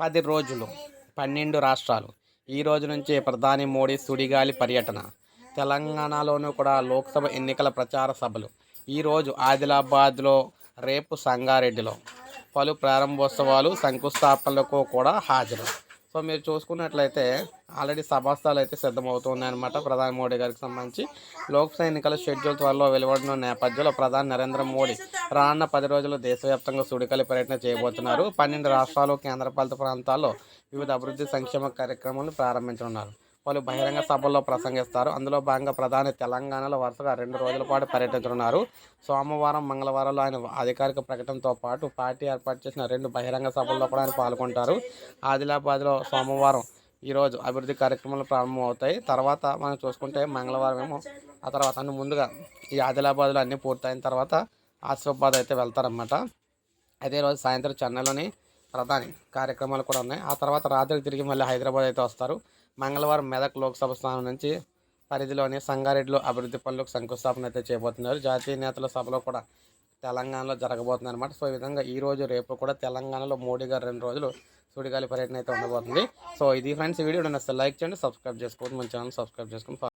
పది రోజులు పన్నెండు రాష్ట్రాలు. ఈ రోజు నుంచి ప్రధాని మోడీ సుడిగాలి పర్యటన. తెలంగాణలోనూ కూడా లోక్సభ ఎన్నికల ప్రచార సభలు. ఈరోజు ఆదిలాబాద్లో రేపు సంగారెడ్డిలో పలు ప్రారంభోత్సవాలు శంకుస్థాపనలకు కూడా హాజరు. సో మీరు చూసుకున్నట్లయితే ఆల్రెడీ సభాస్థాలు అయితే సిద్ధమవుతున్నాయన్నమాట ప్రధాని మోడీ గారికి సంబంధించి. లోక్సభ ఎన్నికల షెడ్యూల్ త్వరలో వెలువడిన నేపథ్యంలో ప్రధాని నరేంద్ర మోడీ రానున్న పది రోజులు దేశవ్యాప్తంగా సుడికలి పర్యటన చేయబోతున్నారు. పన్నెండు రాష్ట్రాలు కేంద్రపాలిత ప్రాంతాల్లో వివిధ అభివృద్ధి సంక్షేమ కార్యక్రమాలను ప్రారంభించనున్నారు. పలు బహిరంగ సభల్లో ప్రసంగిస్తారు. అందులో భాగంగా ప్రధాని తెలంగాణలో వరుసగా రెండు రోజుల పాటు పర్యటించనున్నారు. సోమవారం మంగళవారంలో ఆయన అధికారిక ప్రకటనతో పాటు పార్టీ ఏర్పాటు చేసిన రెండు బహిరంగ సభల్లో కూడా ఆయన పాల్గొంటారు. ఆదిలాబాద్లో సోమవారం ఈరోజు అభివృద్ధి కార్యక్రమాలు ప్రారంభమవుతాయి. తర్వాత మనం చూసుకుంటే మంగళవారం ఏమో ఆ తర్వాత అన్ని ముందుగా ఈ ఆదిలాబాద్లో అన్నీ పూర్తయిన తర్వాత ఆసిఫాబాద్ అయితే వెళ్తారన్నమాట. అదే రోజు సాయంత్రం చెన్నైలోని ప్రధాని కార్యక్రమాలు కూడా ఉన్నాయి. ఆ తర్వాత రాత్రికి తిరిగి మళ్ళీ హైదరాబాద్ అయితే వస్తారు. మంగళవారం మెదక్ లోక్సభ స్థానం నుంచి పరిధిలోని సంగారెడ్డిలో అభివృద్ధి పనులకు శంకుస్థాపన అయితే చేయబోతున్నారు జాతీయ నేతల సభలో కూడా తెలంగాణలో జరగబోతుంది అనమాట సో ఈ విధంగా ఈ రోజు రేపు కూడా తెలంగాణలో మోడీ గారు రెండు రోజులు సుడిగాలి పర్యటన అయితే ఉండబోతుంది. సో ఇది ఫ్రెండ్స్ వీడియో నచ్చితే లైక్ చేయండి సబ్స్క్రైబ్ చేసుకోండి మన ఛానల్ సబ్స్క్రైబ్ చేసుకుని